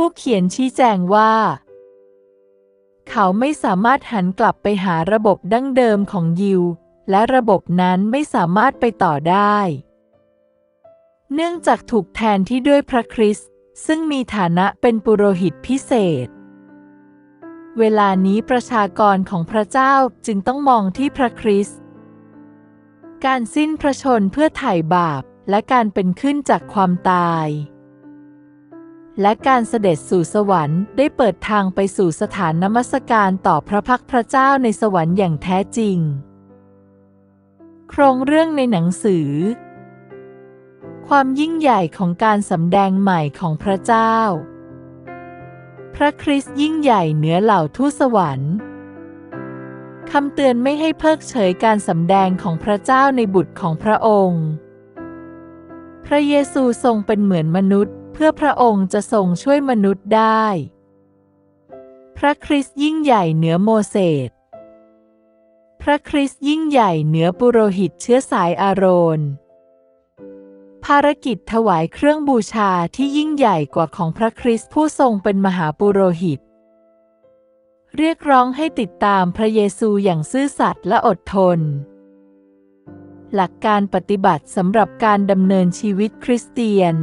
ผู้เขียนชี้แจงว่า เขาไม่สามารถหันกลับไปหาระบบดั้งเดิมของยิว และระบบนั้นไม่สามารถไปต่อได้ เนื่องจากถูกแทนที่ด้วยพระคริสต์ซึ่งมีฐานะเป็นปุโรหิตพิเศษ เวลานี้ประชากรของพระเจ้าจึงต้องมองที่พระคริสต์การสิ้นพระชนเพื่อไถ่บาปและการเป็นขึ้นจากความตาย และการเสด็จสู่สวรรค์ได้เปิดทางไปสู่สถานนมัสการต่อพระพักพระเจ้าในสวรรค์อย่างแท้จริง โครงเรื่องในหนังสือ ความยิ่งใหญ่ของการสำแดงใหม่ของพระเจ้า พระคริสต์ยิ่งใหญ่เหนือเหล่าทูตสวรรค์คำเตือนไม่ให้เพิกเฉยการสำแดงของพระเจ้าในบุตรของพระองค์ พระเยซูทรงเป็นเหมือนมนุษย์ เพื่อพระองค์จะทรงช่วยมนุษย์ได้ พระคริสต์ยิ่งใหญ่เหนือโมเสส พระคริสต์ยิ่งใหญ่เหนือปุโรหิตเชื้อสายอาโรน ภารกิจถวายเครื่องบูชาที่ยิ่งใหญ่กว่าของพระคริสต์ผู้ทรงเป็นมหาปุโรหิต เรียกร้องให้ติดตามพระเยซูอย่างซื่อสัตย์และอดทนหลักการปฏิบัติสำหรับการดำเนินชีวิตคริสเตียน